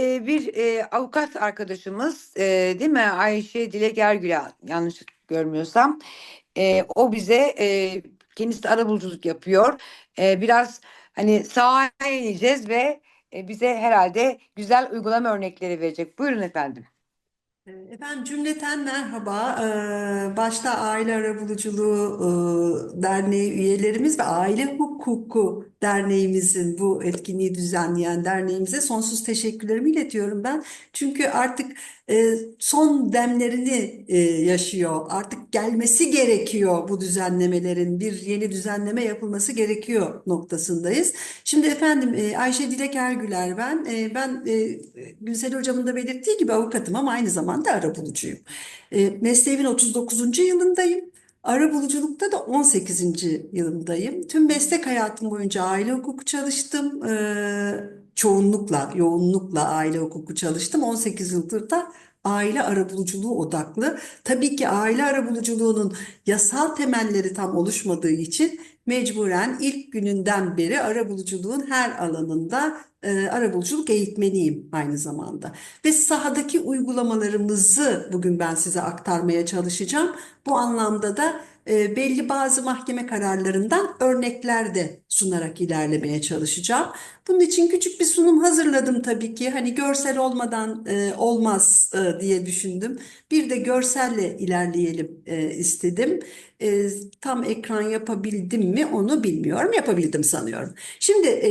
e, bir e, avukat arkadaşımız e, değil mi Ayşe Dilek Ergül'e yanlış görmüyorsam e, o bize e, kendisi arabuluculuk yapıyor. E, biraz hani sahaya ineceğiz ve e, bize herhalde güzel uygulama örnekleri verecek. Buyurun efendim. Efendim cümleten merhaba. Ee, Başta Aile Arabuluculuğu e, Derneği üyelerimiz ve Aile Hukuku Derneğimizin bu etkinliği düzenleyen derneğimize sonsuz teşekkürlerimi iletiyorum ben. Çünkü artık e, son demlerini e, yaşıyor. Artık gelmesi gerekiyor bu düzenlemelerin. Bir yeni düzenleme yapılması gerekiyor noktasındayız. Şimdi efendim e, Ayşe Dilek Ergüler ben. Ben e, Gülsel Hocam'ın da belirttiği gibi avukatım ama aynı zamanda arabulucuyum. E, Mesleğimin 39. yılındayım. Arabuluculukta da 18. yılındayım. Tüm meslek hayatım boyunca aile hukuku çalıştım. E, çoğunlukla, yoğunlukla aile hukuku çalıştım. 18 yıldır da aile arabuluculuğu odaklı. Tabii ki aile arabuluculuğunun yasal temelleri tam oluşmadığı için mecburen ilk gününden beri arabuluculuğun her alanında e, arabuluculuk eğitmeniyim aynı zamanda. Ve sahadaki uygulamalarımızı bugün ben size aktarmaya çalışacağım. Bu anlamda da e, belli bazı mahkeme kararlarından örnekler de sunarak ilerlemeye çalışacağım. Bunun için küçük bir sunum hazırladım tabii ki. Hani görsel olmadan e, olmaz e, diye düşündüm. Bir de görselle ilerleyelim e, istedim. E, tam ekran yapabildim mi onu bilmiyorum. Yapabildim sanıyorum. Şimdi e,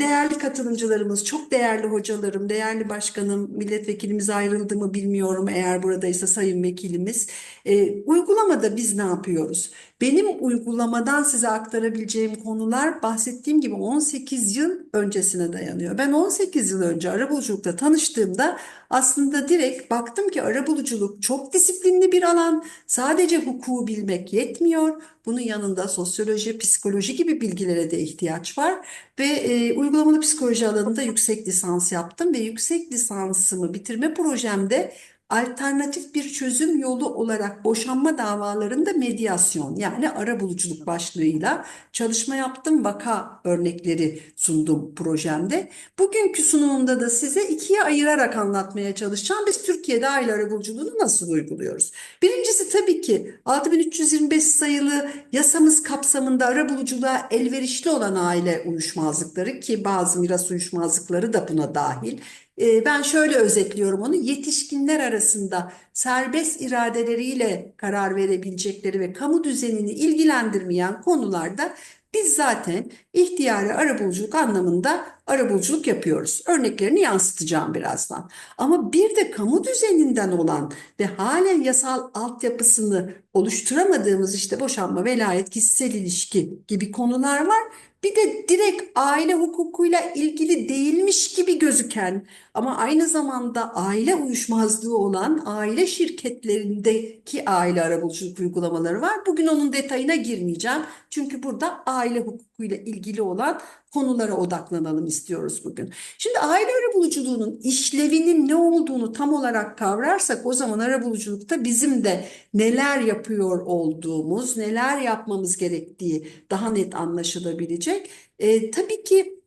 değerli katılımcılarımız, çok değerli hocalarım, değerli başkanım, milletvekilimiz ayrıldı mı bilmiyorum eğer buradaysa sayın vekilimiz. E, uygulamada biz ne yapıyoruz? Benim uygulamadan size aktarabileceğim konular bahsettiğim gibi 18 yıl öncesine dayanıyor. Ben 18 yıl önce arabuluculukla tanıştığımda aslında direkt baktım ki arabuluculuk çok disiplinli bir alan. Sadece hukuku bilmek yetmiyor. Bunun yanında sosyoloji, psikoloji gibi bilgilere de ihtiyaç var. Ve e, uygulamalı psikoloji alanında yüksek lisans yaptım ve yüksek lisansımı bitirme projemde alternatif bir çözüm yolu olarak boşanma davalarında medyasyon yani arabuluculuk başlığıyla çalışma yaptım. Vaka örnekleri sundum projemde. Bugünkü sunumumda da size ikiye ayırarak anlatmaya çalışacağım. Biz Türkiye'de aile arabuluculuğunu nasıl uyguluyoruz? Birincisi tabii ki 6325 sayılı yasamız kapsamında arabuluculuğa elverişli olan aile uyuşmazlıkları ki bazı miras uyuşmazlıkları da buna dahil. E, Ben şöyle özetliyorum onu. Yetişkinler arasında serbest iradeleriyle karar verebilecekleri ve kamu düzenini ilgilendirmeyen konularda biz zaten ihtiyari arabuluculuk anlamında arabuluculuk yapıyoruz. Örneklerini yansıtacağım birazdan. Ama bir de kamu düzeninden olan ve halen yasal altyapısını oluşturamadığımız işte boşanma, velayet, kişisel ilişki gibi konular var. Bir de direkt aile hukukuyla ilgili değilmiş gibi gözüken ama aynı zamanda aile uyuşmazlığı olan aile şirketlerindeki aile arabuluculuk uygulamaları var. Bugün onun detayına girmeyeceğim. Çünkü burada aile hukukuyla ilgili olan konulara odaklanalım istiyoruz bugün. Şimdi aile arabuluculuğunun işlevinin ne olduğunu tam olarak kavrarsak o zaman arabuluculukta bizim de neler yapıyor olduğumuz, neler yapmamız gerektiği daha net anlaşılabilecek. E, tabii ki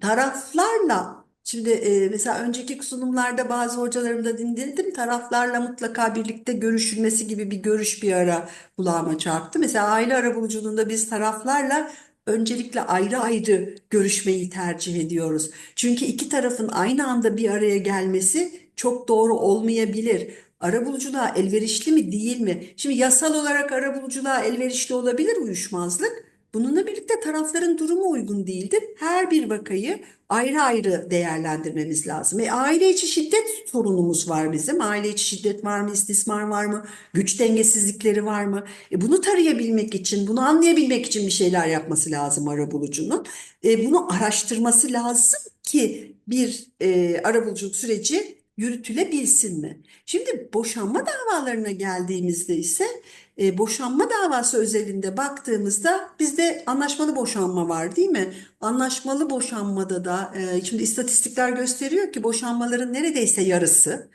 taraflarla Şimdi e, mesela önceki sunumlarda bazı hocalarımda dinledim taraflarla mutlaka birlikte görüşülmesi gibi bir görüş bir ara kulağıma çarptı. Mesela aile arabuluculuğunda biz taraflarla öncelikle ayrı ayrı görüşmeyi tercih ediyoruz. Çünkü iki tarafın aynı anda bir araya gelmesi çok doğru olmayabilir. Arabuluculuğa elverişli mi değil mi? Şimdi yasal olarak arabuluculuğa elverişli olabilir uyuşmazlık. Bununla birlikte tarafların durumu uygun değildir. Her bir vakayı ayrı ayrı değerlendirmemiz lazım. E, aile içi şiddet sorunumuz var bizim. Aile içi şiddet var mı, istismar var mı, güç dengesizlikleri var mı? E, bunu tarayabilmek için, bunu anlayabilmek için bir şeyler yapması lazım arabulucunun. E, bunu araştırması lazım ki bir e, arabuluculuk süreci yürütülebilsin mi? Şimdi boşanma davalarına geldiğimizde ise e, boşanma davası özelinde baktığımızda bizde anlaşmalı boşanma var değil mi? Anlaşmalı boşanmada da e, şimdi istatistikler gösteriyor ki boşanmaların neredeyse yarısı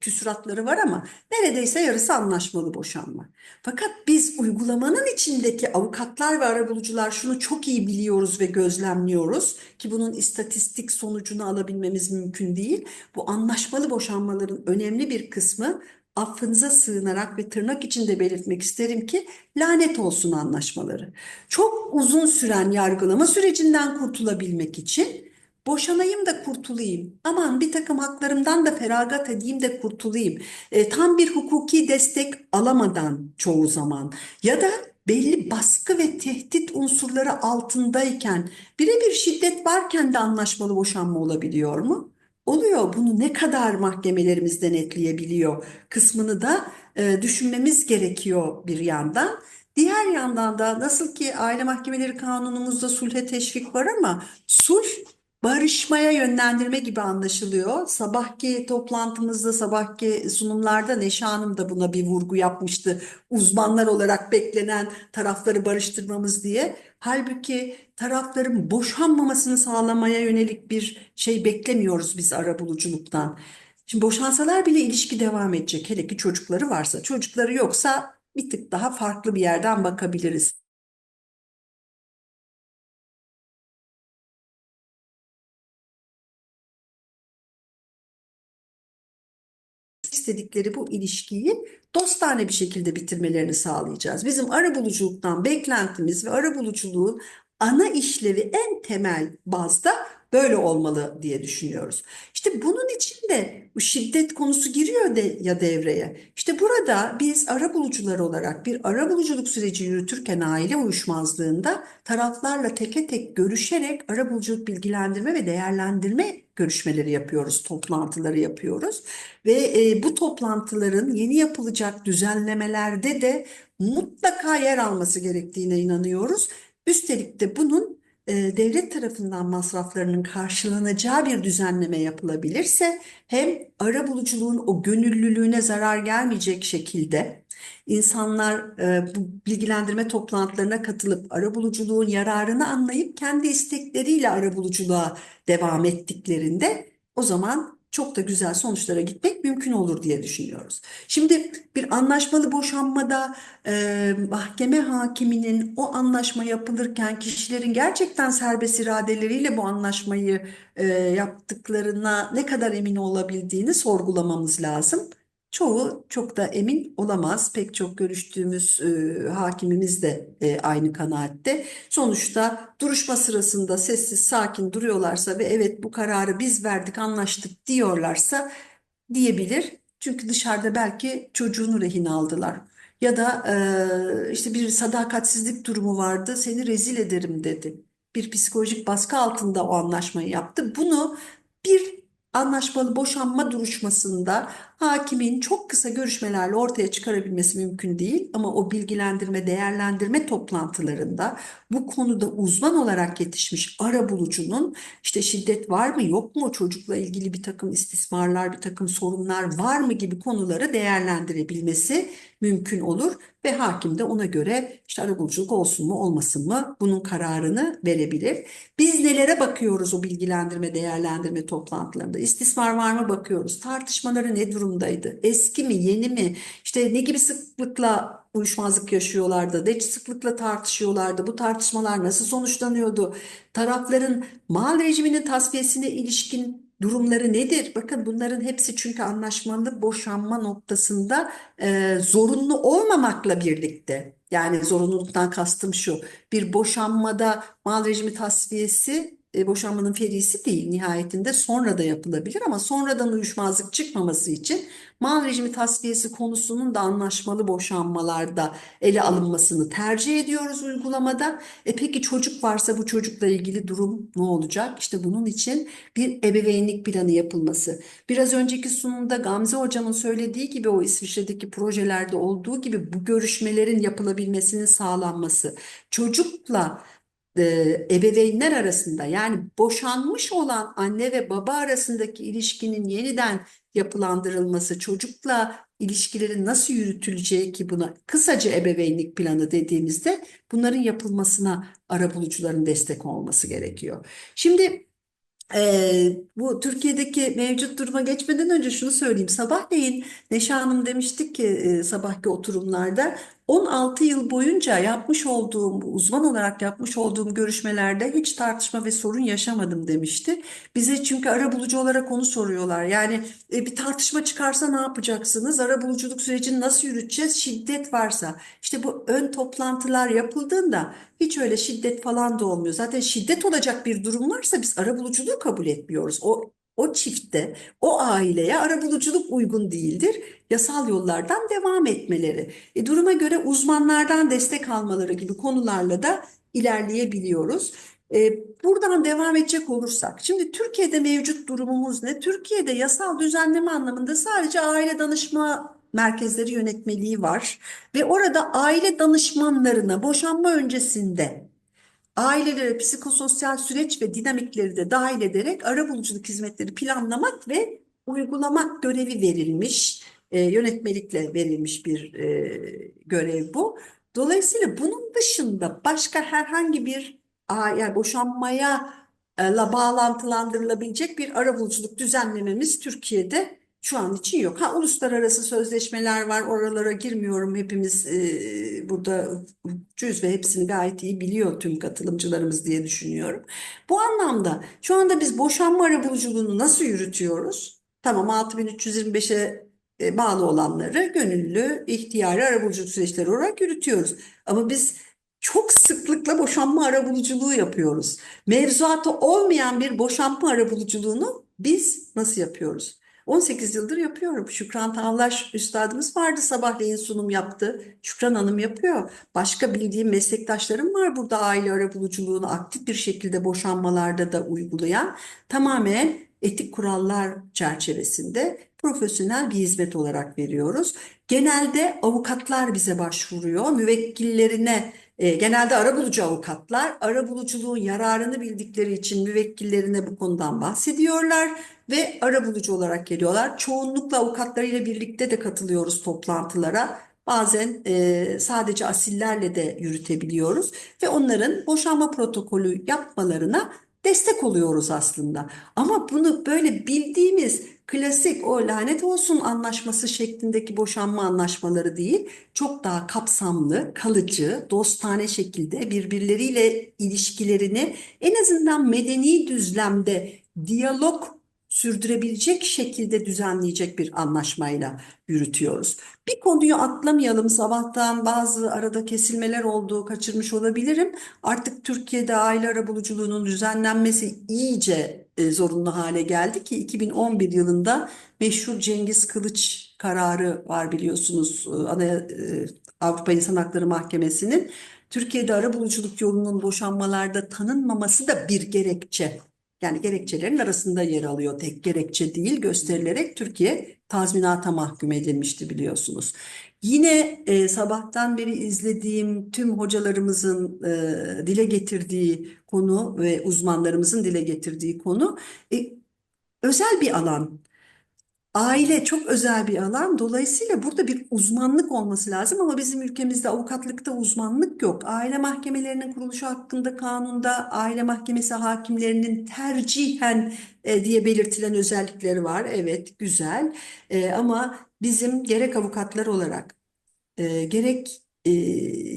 küsuratları var ama neredeyse yarısı anlaşmalı boşanma. Fakat biz uygulamanın içindeki avukatlar ve arabulucular şunu çok iyi biliyoruz ve gözlemliyoruz ki bunun istatistik sonucunu alabilmemiz mümkün değil. Bu anlaşmalı boşanmaların önemli bir kısmı affınıza sığınarak ve tırnak içinde belirtmek isterim ki lanet olsun anlaşmaları. Çok uzun süren yargılama sürecinden kurtulabilmek için boşanayım da kurtulayım. Aman bir takım haklarımdan da feragat edeyim de kurtulayım. E, tam bir hukuki destek alamadan çoğu zaman ya da belli baskı ve tehdit unsurları altındayken birebir şiddet varken de anlaşmalı boşanma olabiliyor mu? Oluyor. Bunu ne kadar mahkemelerimiz denetleyebiliyor kısmını da e, düşünmemiz gerekiyor bir yandan. Diğer yandan da nasıl ki aile mahkemeleri kanunumuzda sulhe teşvik var ama sulh barışmaya yönlendirme gibi anlaşılıyor. Sabahki toplantımızda, sabahki sunumlarda Neşe Hanım da buna bir vurgu yapmıştı. Uzmanlar olarak beklenen tarafları barıştırmamız diye. Halbuki tarafların boşanmamasını sağlamaya yönelik bir şey beklemiyoruz biz arabuluculuktan. Şimdi boşansalar bile ilişki devam edecek. Hele ki çocukları varsa. Çocukları yoksa bir tık daha farklı bir yerden bakabiliriz. İstedikleri bu ilişkiyi dostane bir şekilde bitirmelerini sağlayacağız. Bizim arabuluculuktan beklentimiz ve arabuluculuğun ana işlevi en temel bazda böyle olmalı diye düşünüyoruz. İşte bunun için de şiddet konusu giriyor de, ya devreye. İşte burada biz arabulucular olarak bir arabuluculuk süreci yürütürken aile uyuşmazlığında taraflarla teke tek görüşerek arabuluculuk bilgilendirme ve değerlendirme görüşmeleri yapıyoruz, toplantıları yapıyoruz. Ve e, bu toplantıların yeni yapılacak düzenlemelerde de mutlaka yer alması gerektiğine inanıyoruz. Üstelik de bunun devlet tarafından masraflarının karşılanacağı bir düzenleme yapılabilirse hem arabuluculuğun o gönüllülüğüne zarar gelmeyecek şekilde insanlar e, bu bilgilendirme toplantılarına katılıp arabuluculuğun yararını anlayıp kendi istekleriyle arabuluculuğa devam ettiklerinde o zaman çok da güzel sonuçlara gitmek mümkün olur diye düşünüyoruz. Şimdi bir anlaşmalı boşanmada e, mahkeme hakiminin o anlaşma yapılırken kişilerin gerçekten serbest iradeleriyle bu anlaşmayı e, yaptıklarına ne kadar emin olabildiğini sorgulamamız lazım. Çoğu çok da emin olamaz. Pek çok görüştüğümüz e, hakimimiz de e, aynı kanaatte. Sonuçta duruşma sırasında sessiz sakin duruyorlarsa ve evet bu kararı biz verdik anlaştık diyorlarsa diyebilir. Çünkü dışarıda belki çocuğunu rehin aldılar. Ya da e, işte bir sadakatsizlik durumu vardı seni rezil ederim dedi. Bir psikolojik baskı altında o anlaşmayı yaptı. Bunu bir anlaşmalı boşanma duruşmasında hakimin çok kısa görüşmelerle ortaya çıkarabilmesi mümkün değil ama o bilgilendirme, değerlendirme toplantılarında bu konuda uzman olarak yetişmiş arabulucunun işte şiddet var mı yok mu çocukla ilgili bir takım istismarlar, bir takım sorunlar var mı gibi konuları değerlendirebilmesi mümkün olur ve hakim de ona göre işte arabuluculuk olsun mu olmasın mı bunun kararını verebilir. Biz nelere bakıyoruz o bilgilendirme, değerlendirme toplantılarında? İstismar var mı bakıyoruz. Tartışmaları ne durumdaydı? Eski mi, yeni mi? İşte ne gibi sıklıkla uyuşmazlık yaşıyorlardı? Ne sıklıkla tartışıyorlardı? Bu tartışmalar nasıl sonuçlanıyordu? Tarafların mal rejiminin tasfiyesine ilişkin durumları nedir? Bakın bunların hepsi çünkü anlaşmalı boşanma noktasında e, zorunlu olmamakla birlikte yani zorunluluktan kastım şu bir boşanmada mal rejimi tasfiyesi e, boşanmanın ferisi değil nihayetinde sonra da yapılabilir ama sonradan uyuşmazlık çıkmaması için mal rejimi tasfiyesi konusunun da anlaşmalı boşanmalarda ele alınmasını tercih ediyoruz uygulamada. E peki çocuk varsa bu çocukla ilgili durum ne olacak? İşte bunun için bir ebeveynlik planı yapılması. Biraz önceki sunumda Gamze hocamın söylediği gibi o İsviçre'deki projelerde olduğu gibi bu görüşmelerin yapılabilmesinin sağlanması. Çocukla e, ebeveynler arasında yani boşanmış olan anne ve baba arasındaki ilişkinin yeniden yapılandırılması, çocukla ilişkilerin nasıl yürütüleceği ki buna kısaca ebeveynlik planı dediğimizde bunların yapılmasına arabulucuların destek olması gerekiyor. Şimdi Ee, bu Türkiye'deki mevcut duruma geçmeden önce şunu söyleyeyim. Sabahleyin Neşe Hanım demiştik ki e, sabahki oturumlarda 16 yıl boyunca yapmış olduğum, uzman olarak yapmış olduğum görüşmelerde hiç tartışma ve sorun yaşamadım demişti. Bize çünkü arabulucu olarak onu soruyorlar. Yani e, bir tartışma çıkarsa ne yapacaksınız? Arabuluculuk sürecini nasıl yürüteceğiz? Şiddet varsa. İşte bu ön toplantılar yapıldığında hiç öyle şiddet falan da olmuyor. Zaten şiddet olacak bir durum varsa biz arabuluculuğu kabul etmiyoruz. O o çifte, o aileye arabuluculuk uygun değildir. Yasal yollardan devam etmeleri. E, duruma göre uzmanlardan destek almaları gibi konularla da ilerleyebiliyoruz. E, buradan devam edecek olursak, şimdi Türkiye'de mevcut durumumuz ne? Türkiye'de yasal düzenleme anlamında sadece aile danışma merkezleri yönetmeliği var ve orada aile danışmanlarına boşanma öncesinde ailelere psikososyal süreç ve dinamikleri de dahil ederek arabuluculuk hizmetleri planlamak ve uygulamak görevi verilmiş, e, yönetmelikle verilmiş bir e, görev bu. Dolayısıyla bunun dışında başka herhangi bir yani boşanmaya e, la bağlantılandırılabilecek bir arabuluculuk düzenlememiz Türkiye'de şu an için yok. Ha uluslararası sözleşmeler var. Oralara girmiyorum. Hepimiz e, burada hukukçuyuz ve hepsini gayet iyi biliyor tüm katılımcılarımız diye düşünüyorum. Bu anlamda şu anda biz boşanma arabuluculuğunu nasıl yürütüyoruz? Tamam 6325'e e, bağlı olanları gönüllü, ihtiyari arabuluculuk süreçleri olarak yürütüyoruz. Ama biz çok sıklıkla boşanma arabuluculuğu yapıyoruz. Mevzuatı olmayan bir boşanma arabuluculuğunu biz nasıl yapıyoruz? 18 yıldır yapıyorum. Şükran Tavlaş üstadımız vardı sabahleyin sunum yaptı. Şükran Hanım yapıyor. Başka bildiğim meslektaşlarım var burada aile arabuluculuğunu aktif bir şekilde boşanmalarda da uygulayan tamamen etik kurallar çerçevesinde profesyonel bir hizmet olarak veriyoruz. Genelde avukatlar bize başvuruyor. Müvekkillerine e, genelde arabulucu avukatlar arabuluculuğun yararını bildikleri için müvekkillerine bu konudan bahsediyorlar ve arabulucu olarak geliyorlar. Çoğunlukla avukatlarıyla birlikte de katılıyoruz toplantılara. Bazen e, sadece asillerle de yürütebiliyoruz ve onların boşanma protokolü yapmalarına destek oluyoruz aslında. Ama bunu böyle bildiğimiz klasik o lanet olsun anlaşması şeklindeki boşanma anlaşmaları değil, çok daha kapsamlı, kalıcı, dostane şekilde birbirleriyle ilişkilerini en azından medeni düzlemde diyalog sürdürebilecek şekilde düzenleyecek bir anlaşmayla yürütüyoruz. Bir konuyu atlamayalım. Sabahtan bazı arada kesilmeler oldu, kaçırmış olabilirim. Artık Türkiye'de aile arabuluculuğunun düzenlenmesi iyice e, zorunlu hale geldi ki 2011 yılında meşhur Cengiz Kılıç kararı var biliyorsunuz e, e, Avrupa İnsan Hakları Mahkemesi'nin. Türkiye'de arabuluculuk yolunun boşanmalarda tanınmaması da bir gerekçe. Yani gerekçelerin arasında yer alıyor. Tek gerekçe değil gösterilerek Türkiye tazminata mahkum edilmişti biliyorsunuz. Yine e, sabahtan beri izlediğim tüm hocalarımızın e, dile getirdiği konu ve uzmanlarımızın dile getirdiği konu e, özel bir alan. Aile çok özel bir alan. Dolayısıyla burada bir uzmanlık olması lazım ama bizim ülkemizde avukatlıkta uzmanlık yok. Aile mahkemelerinin kuruluşu hakkında kanunda aile mahkemesi hakimlerinin tercihen e, diye belirtilen özellikleri var. Evet, güzel. E, ama bizim gerek avukatlar olarak e, gerek e,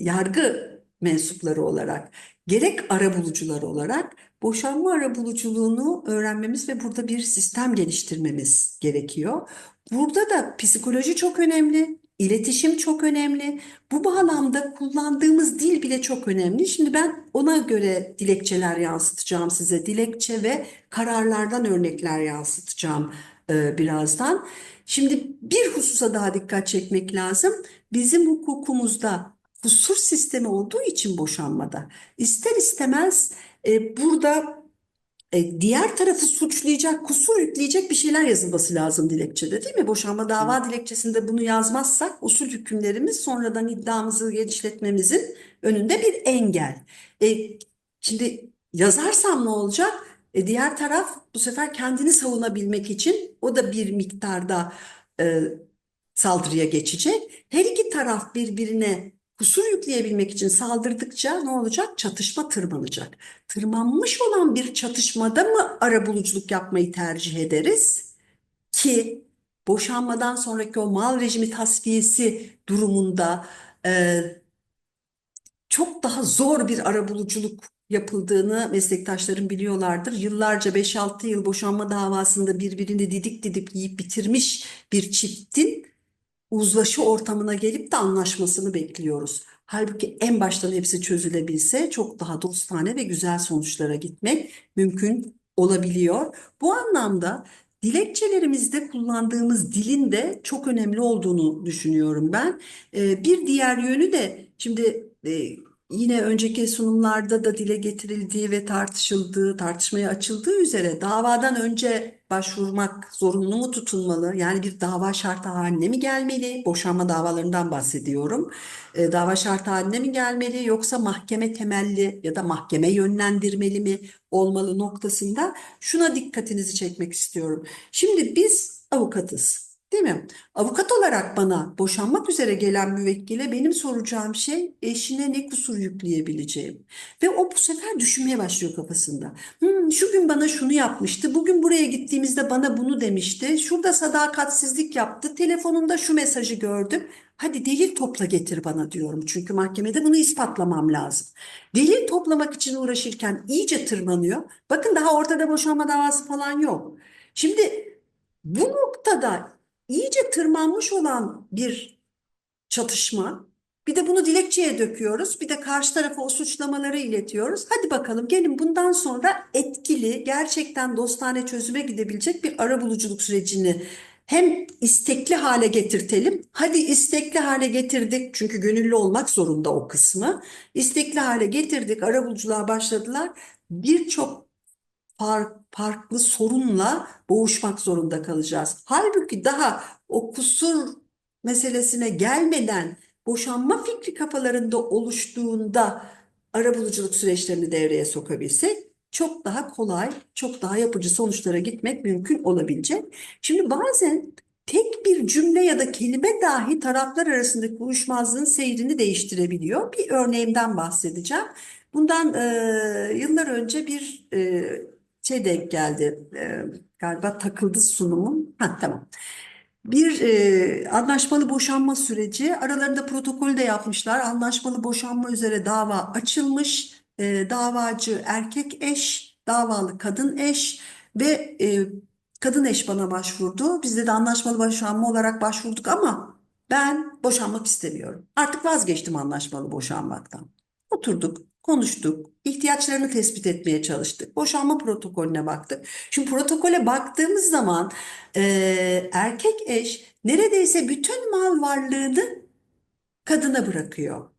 yargı mensupları olarak gerek arabulucular olarak boşanma arabuluculuğunu öğrenmemiz ve burada bir sistem geliştirmemiz gerekiyor. Burada da psikoloji çok önemli, iletişim çok önemli. Bu bağlamda kullandığımız dil bile çok önemli. Şimdi ben ona göre dilekçeler yansıtacağım size. Dilekçe ve kararlardan örnekler yansıtacağım e, birazdan. Şimdi bir hususa daha dikkat çekmek lazım. Bizim hukukumuzda kusur sistemi olduğu için boşanmada ister istemez e, burada e, diğer tarafı suçlayacak, kusur yükleyecek bir şeyler yazılması lazım dilekçede, değil mi? Boşanma dava dilekçesinde bunu yazmazsak usul hükümlerimiz sonradan iddiamızı genişletmemizin önünde bir engel. E, şimdi yazarsam ne olacak? E, diğer taraf bu sefer kendini savunabilmek için o da bir miktarda e, saldırıya geçecek. Her iki taraf birbirine kusur yükleyebilmek için saldırdıkça ne olacak? Çatışma tırmanacak. Tırmanmış olan bir çatışmada mı arabuluculuk yapmayı tercih ederiz? Ki boşanmadan sonraki o mal rejimi tasfiyesi durumunda e, çok daha zor bir arabuluculuk yapıldığını meslektaşlarım biliyorlardır. Yıllarca 5-6 yıl boşanma davasında birbirini didik didik yiyip bitirmiş bir çiftin uzlaşı ortamına gelip de anlaşmasını bekliyoruz. Halbuki en baştan hepsi çözülebilse çok daha dostane ve güzel sonuçlara gitmek mümkün olabiliyor. Bu anlamda dilekçelerimizde kullandığımız dilin de çok önemli olduğunu düşünüyorum ben. Ee, bir diğer yönü de şimdi e, yine önceki sunumlarda da dile getirildiği ve tartışıldığı, tartışmaya açıldığı üzere davadan önce başvurmak zorunlu mu tutulmalı? Yani bir dava şartı haline mi gelmeli? Boşanma davalarından bahsediyorum. E, dava şartı haline mi gelmeli yoksa mahkeme temelli ya da mahkeme yönlendirmeli mi olmalı noktasında şuna dikkatinizi çekmek istiyorum. Şimdi biz avukatız. Değil mi? Avukat olarak bana boşanmak üzere gelen müvekkile benim soracağım şey eşine ne kusur yükleyebileceğim. Ve o bu sefer düşünmeye başlıyor kafasında. Hmm, şu gün bana şunu yapmıştı, bugün buraya gittiğimizde bana bunu demişti, şurada sadakatsizlik yaptı, telefonunda şu mesajı gördüm. Hadi delil topla getir bana diyorum. Çünkü mahkemede bunu ispatlamam lazım. Delil toplamak için uğraşırken iyice tırmanıyor. Bakın daha ortada boşanma davası falan yok. Şimdi bu noktada iyice tırmanmış olan bir çatışma. Bir de bunu dilekçeye döküyoruz. Bir de karşı tarafa o suçlamaları iletiyoruz. Hadi bakalım gelin bundan sonra etkili, gerçekten dostane çözüme gidebilecek bir arabuluculuk sürecini hem istekli hale getirtelim. Hadi istekli hale getirdik. Çünkü gönüllü olmak zorunda o kısmı. İstekli hale getirdik. Arabuluculuğa başladılar. Birçok far- farklı sorunla boğuşmak zorunda kalacağız. Halbuki daha o kusur meselesine gelmeden boşanma fikri kafalarında oluştuğunda arabuluculuk süreçlerini devreye sokabilsek çok daha kolay, çok daha yapıcı sonuçlara gitmek mümkün olabilecek. Şimdi bazen tek bir cümle ya da kelime dahi taraflar arasındaki uyuşmazlığın seyrini değiştirebiliyor. Bir örneğimden bahsedeceğim. Bundan e, yıllar önce bir e, şey denk geldi. E, galiba takıldı sunumum. Ha, tamam. Bir e, anlaşmalı boşanma süreci. Aralarında protokol de yapmışlar. Anlaşmalı boşanma üzere dava açılmış. E, davacı erkek eş, davalı kadın eş ve e, kadın eş bana başvurdu. Biz de anlaşmalı boşanma olarak başvurduk ama ben boşanmak istemiyorum. Artık vazgeçtim anlaşmalı boşanmaktan. Oturduk, konuştuk, ihtiyaçlarını tespit etmeye çalıştık. Boşanma protokolüne baktık. Şimdi protokole baktığımız zaman e, erkek eş neredeyse bütün mal varlığını kadına bırakıyor.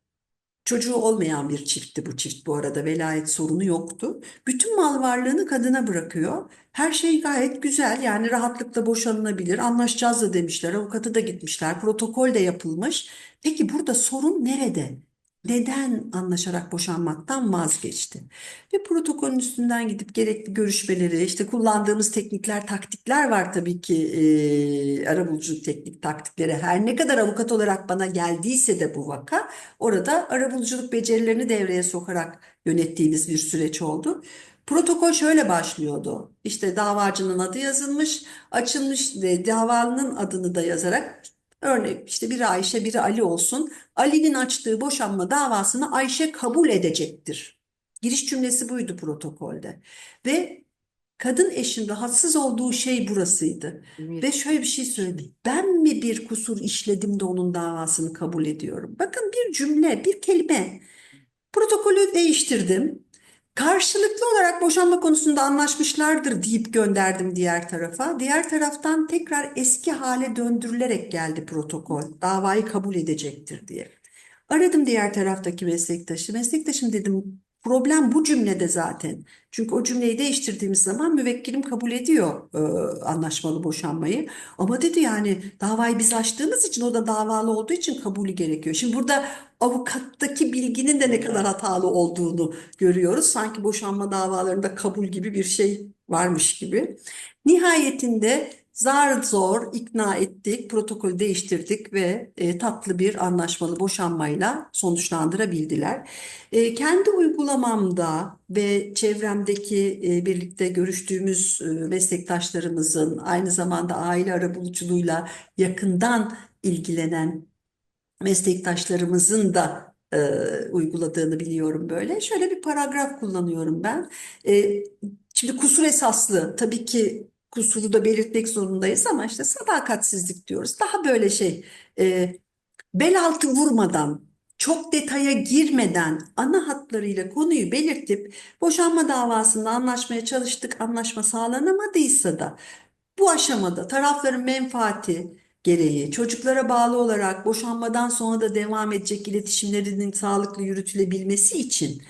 Çocuğu olmayan bir çiftti bu çift bu arada velayet sorunu yoktu. Bütün mal varlığını kadına bırakıyor. Her şey gayet güzel yani rahatlıkla boşanılabilir. Anlaşacağız da demişler. Avukatı da gitmişler. Protokol de yapılmış. Peki burada sorun nerede? Neden anlaşarak boşanmaktan vazgeçti? Ve protokolün üstünden gidip gerekli görüşmeleri, işte kullandığımız teknikler, taktikler var tabii ki e, arabuluculuk teknik taktikleri. Her ne kadar avukat olarak bana geldiyse de bu vaka, orada arabuluculuk becerilerini devreye sokarak yönettiğimiz bir süreç oldu. Protokol şöyle başlıyordu. İşte davacının adı yazılmış, açılmış ve davalının adını da yazarak Örnek işte biri Ayşe biri Ali olsun. Ali'nin açtığı boşanma davasını Ayşe kabul edecektir. Giriş cümlesi buydu protokolde. Ve kadın eşin rahatsız olduğu şey burasıydı. Ve şöyle bir şey söyledi. Ben mi bir kusur işledim de onun davasını kabul ediyorum? Bakın bir cümle, bir kelime. Protokolü değiştirdim. Karşılıklı olarak boşanma konusunda anlaşmışlardır deyip gönderdim diğer tarafa. Diğer taraftan tekrar eski hale döndürülerek geldi protokol. Davayı kabul edecektir diye. Aradım diğer taraftaki meslektaşı. Meslektaşım dedim problem bu cümlede zaten. Çünkü o cümleyi değiştirdiğimiz zaman müvekkilim kabul ediyor e, anlaşmalı boşanmayı. Ama dedi yani davayı biz açtığımız için o da davalı olduğu için kabulü gerekiyor. Şimdi burada avukattaki bilginin de ne kadar hatalı olduğunu görüyoruz. Sanki boşanma davalarında kabul gibi bir şey varmış gibi. Nihayetinde zar zor ikna ettik, protokolü değiştirdik ve e, tatlı bir anlaşmalı boşanmayla sonuçlandırabildiler. E, kendi uygulamamda ve çevremdeki e, birlikte görüştüğümüz e, meslektaşlarımızın aynı zamanda aile arabuluculuğuyla yakından ilgilenen meslektaşlarımızın da e, uyguladığını biliyorum böyle. Şöyle bir paragraf kullanıyorum ben. E, şimdi kusur esaslı tabii ki kusuru da belirtmek zorundayız ama işte sadakatsizlik diyoruz. Daha böyle şey e, bel altı vurmadan çok detaya girmeden ana hatlarıyla konuyu belirtip boşanma davasında anlaşmaya çalıştık. Anlaşma sağlanamadıysa da bu aşamada tarafların menfaati gereği çocuklara bağlı olarak boşanmadan sonra da devam edecek iletişimlerinin sağlıklı yürütülebilmesi için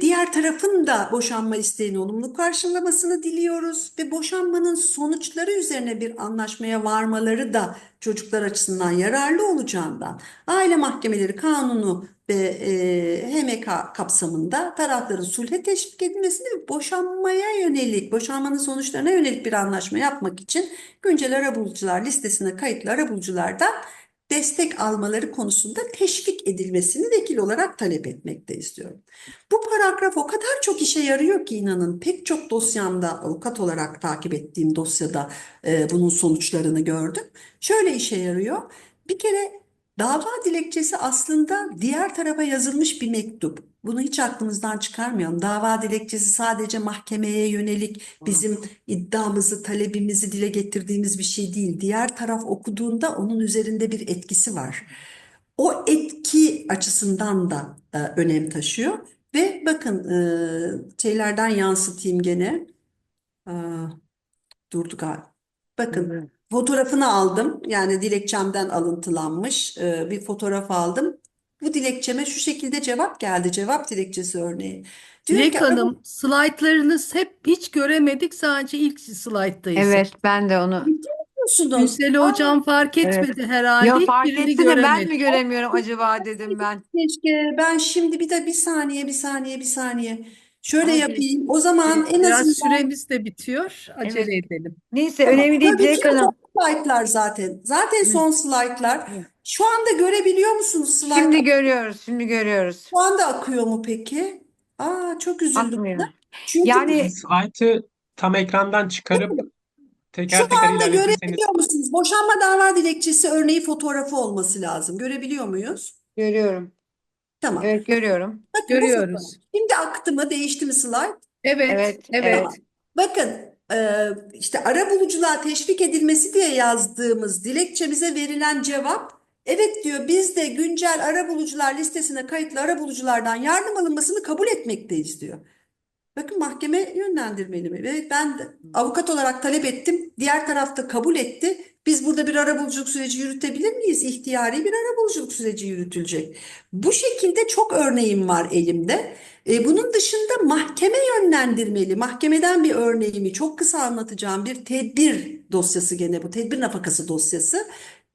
diğer tarafın da boşanma isteğini olumlu karşılamasını diliyoruz ve boşanmanın sonuçları üzerine bir anlaşmaya varmaları da çocuklar açısından yararlı olacağından aile mahkemeleri kanunu ve e, HMK kapsamında tarafların sulhe teşvik edilmesini ve boşanmaya yönelik, boşanmanın sonuçlarına yönelik bir anlaşma yapmak için güncel arabulucular listesine kayıtlı arabuluculardan destek almaları konusunda teşvik edilmesini vekil olarak talep etmekte istiyorum. Bu paragraf o kadar çok işe yarıyor ki inanın pek çok dosyamda avukat olarak takip ettiğim dosyada e, bunun sonuçlarını gördüm. Şöyle işe yarıyor. Bir kere dava dilekçesi aslında diğer tarafa yazılmış bir mektup. Bunu hiç aklımızdan çıkarmayalım. Dava dilekçesi sadece mahkemeye yönelik bizim iddiamızı, talebimizi dile getirdiğimiz bir şey değil. Diğer taraf okuduğunda onun üzerinde bir etkisi var. O etki açısından da e, önem taşıyor. Ve bakın e, şeylerden yansıtayım gene. Aa, durdu galiba. Bakın. Fotoğrafını aldım. Yani dilekçemden alıntılanmış e, bir fotoğraf aldım. Bu dilekçeme şu şekilde cevap geldi. Cevap dilekçesi örneği. Diyor Dilek ki Hanım, slaytlarınız hep hiç göremedik. Sadece ilk slayttayız. Evet ben de onu. arıyorsunuz. Gülsel Hocam fark Evet. etmedi herhalde. Ya fark birini etti de ben mi göremiyorum acaba dedim ben. Keşke ben şimdi bir de bir saniye, bir saniye, bir saniye. Şöyle Hadi. yapayım. O zaman en Biraz azından süremiz de bitiyor. Acele Evet. edelim. Neyse Tamam. önemli değil Tabii Dilek ki Hanım. son slaytlar zaten. Zaten son slaytlar. Şu anda görebiliyor musunuz slaytları? Şimdi görüyoruz, şimdi görüyoruz. Şu anda akıyor mu peki? Aa çok üzüldüm. Akmıyor. Çünkü Yani Slaytı tam ekrandan çıkarıp teker şu teker anda ilerletirseniz görebiliyor musunuz? Boşanma dava dilekçesi örneği fotoğrafı olması lazım. Görebiliyor muyuz? görüyorum. Tamam. Evet görüyorum. Bakın bu Görüyoruz. Şimdi aktı mı? Değişti mi slide? Evet, Evet, evet. evet. Bakın e, işte arabuluculuğa teşvik edilmesi diye yazdığımız dilekçemize verilen cevap evet diyor biz de güncel arabulucular listesine kayıtlı arabuluculardan yardım alınmasını kabul etmekteyiz diyor. Bakın mahkeme yönlendirmeli mi? Ve ben de avukat olarak talep ettim. Diğer tarafta kabul etti. Biz burada bir arabuluculuk süreci yürütebilir miyiz? İhtiyari bir arabuluculuk süreci yürütülecek. Bu şekilde çok örneğim var elimde. E, bunun dışında mahkeme yönlendirmeli. Mahkemeden bir örneğimi çok kısa anlatacağım. Bir tedbir dosyası gene bu. Tedbir nafakası dosyası.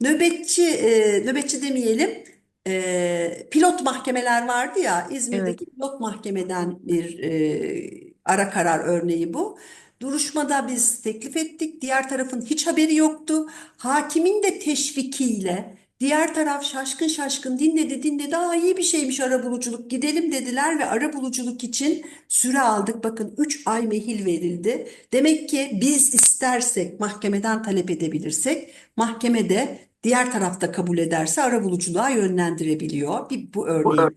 Nöbetçi, e, nöbetçi demeyelim. e, pilot mahkemeler vardı ya İzmir'deki pilot mahkemeden bir e, ara karar örneği bu. Duruşmada biz teklif ettik. Diğer tarafın hiç haberi yoktu. Hakimin de teşvikiyle diğer taraf şaşkın şaşkın dinledi dinledi. Aa iyi bir şeymiş arabuluculuk gidelim dediler ve arabuluculuk için süre aldık. Bakın 3 ay mehil verildi. Demek ki biz istersek mahkemeden talep edebilirsek mahkemede diğer tarafta kabul ederse arabuluculuğa yönlendirebiliyor. Bir bu örneği.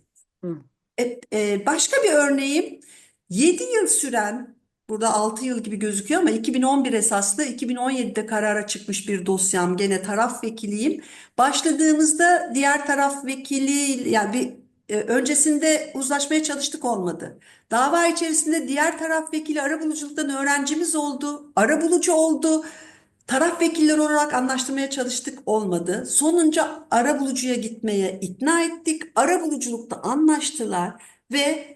Hı. E, e, başka bir örneğim 7 yıl süren burada 6 yıl gibi gözüküyor ama 2011 esaslı 2017'de karara çıkmış bir dosyam gene taraf vekiliyim. Başladığımızda diğer taraf vekili yani bir e, öncesinde uzlaşmaya çalıştık olmadı. Dava içerisinde diğer taraf vekili arabuluculuktan öğrencimiz oldu. Arabulucu oldu. Taraf vekilleri olarak anlaştırmaya çalıştık olmadı. Sonunca arabulucuya gitmeye ikna ettik. Arabuluculukta anlaştılar ve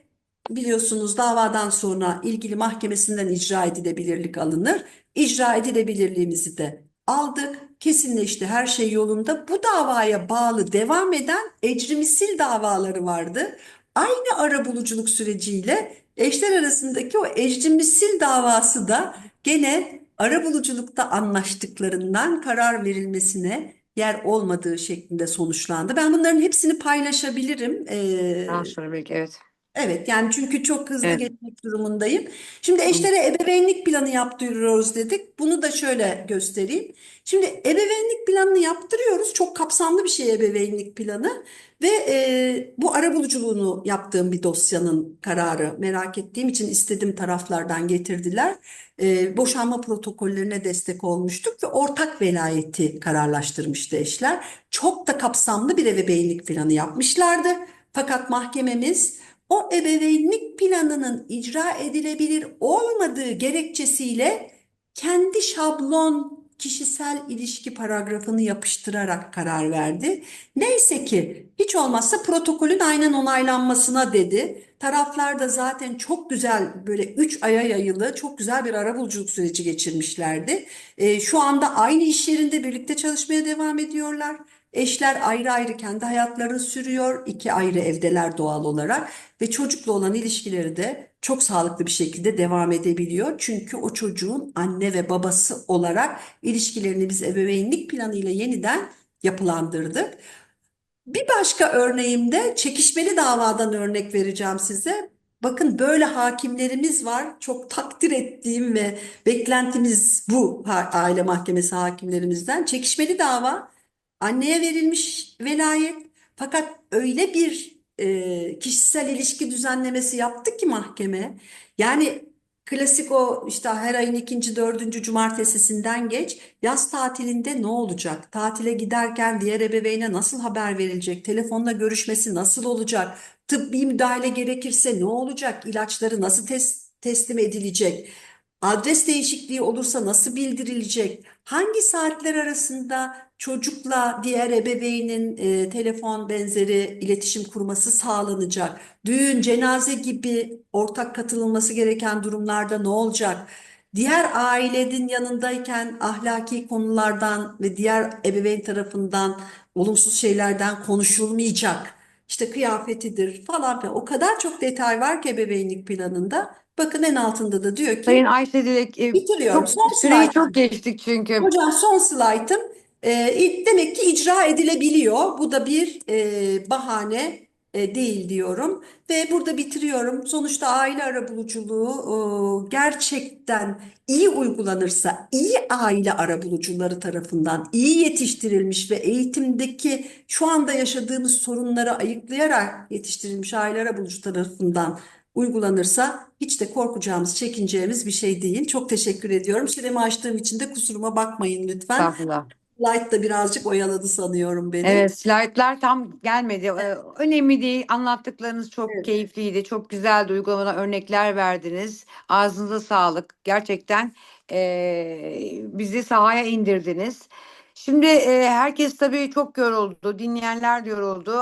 biliyorsunuz davadan sonra ilgili mahkemesinden icra edilebilirlik alınır. İcra edilebilirliğimizi de aldık. Kesinleşti her şey yolunda. Bu davaya bağlı devam eden ecrimisil davaları vardı. Aynı arabuluculuk süreciyle eşler arasındaki o ecrimisil davası da gene arabuluculukta anlaştıklarından karar verilmesine yer olmadığı şeklinde sonuçlandı. Ben bunların hepsini paylaşabilirim. Ee, belki evet. Evet yani çünkü çok hızlı Evet. geçmek durumundayım. Şimdi eşlere ebeveynlik planı yaptırıyoruz dedik. Bunu da şöyle göstereyim. Şimdi ebeveynlik planını yaptırıyoruz. Çok kapsamlı bir şey ebeveynlik planı ve e, bu arabuluculuğunu yaptığım bir dosyanın kararı merak ettiğim için istedim taraflardan getirdiler. E, boşanma protokollerine destek olmuştuk ve ortak velayeti kararlaştırmıştı eşler. Çok da kapsamlı bir ebeveynlik planı yapmışlardı. Fakat mahkememiz o ebeveynlik planının icra edilebilir olmadığı gerekçesiyle kendi şablon kişisel ilişki paragrafını yapıştırarak karar verdi. Neyse ki hiç olmazsa protokolün aynen onaylanmasına dedi. Taraflar da zaten çok güzel böyle 3 aya yayılı çok güzel bir arabuluculuk süreci geçirmişlerdi. Ee, şu anda aynı iş yerinde birlikte çalışmaya devam ediyorlar. Eşler ayrı ayrı kendi hayatlarını sürüyor. iki ayrı evdeler doğal olarak ve çocukla olan ilişkileri de çok sağlıklı bir şekilde devam edebiliyor. Çünkü o çocuğun anne ve babası olarak ilişkilerini biz ebeveynlik planıyla yeniden yapılandırdık. Bir başka örneğimde çekişmeli davadan örnek vereceğim size. Bakın böyle hakimlerimiz var. Çok takdir ettiğim ve beklentimiz bu aile mahkemesi hakimlerimizden. Çekişmeli dava anneye verilmiş velayet fakat öyle bir e, kişisel ilişki düzenlemesi yaptı ki mahkeme. Yani klasik o işte her ayın ikinci, dördüncü cumartesisinden geç yaz tatilinde ne olacak? Tatile giderken diğer ebeveyne nasıl haber verilecek? Telefonla görüşmesi nasıl olacak? Tıbbi müdahale gerekirse ne olacak? İlaçları nasıl tes- teslim edilecek? Adres değişikliği olursa nasıl bildirilecek? Hangi saatler arasında çocukla diğer ebeveynin e, telefon benzeri iletişim kurması sağlanacak? Düğün, cenaze gibi ortak katılılması gereken durumlarda ne olacak? Diğer ailenin yanındayken ahlaki konulardan ve diğer ebeveyn tarafından olumsuz şeylerden konuşulmayacak. İşte kıyafetidir falan filan. O kadar çok detay var ki ebeveynlik planında. Bakın en altında da diyor ki Sayın Ayşe Dilek e, bitiriyorum. çok Son süreyi slide. çok geçtik çünkü. Hocam son slaytım. Ee, demek ki icra edilebiliyor. Bu da bir e, bahane e, değil diyorum. Ve burada bitiriyorum. Sonuçta aile arabuluculuğu e, gerçekten iyi uygulanırsa, iyi aile arabulucuları tarafından iyi yetiştirilmiş ve eğitimdeki şu anda yaşadığımız sorunları ayıklayarak yetiştirilmiş aile arabulucu tarafından uygulanırsa hiç de korkacağımız, çekineceğimiz bir şey değil. Çok teşekkür ediyorum. Süremi açtığım için de kusuruma bakmayın lütfen. Estağfurullah. Light da birazcık oyaladı sanıyorum beni. Evet, slaytlar tam gelmedi. Ee, Önemli değil. Anlattıklarınız çok Evet. keyifliydi. Çok güzeldi. Uygulamadan örnekler verdiniz. Ağzınıza sağlık. Gerçekten eee, bizi sahaya indirdiniz. Şimdi eee, herkes tabii çok yoruldu. Dinleyenler de yoruldu.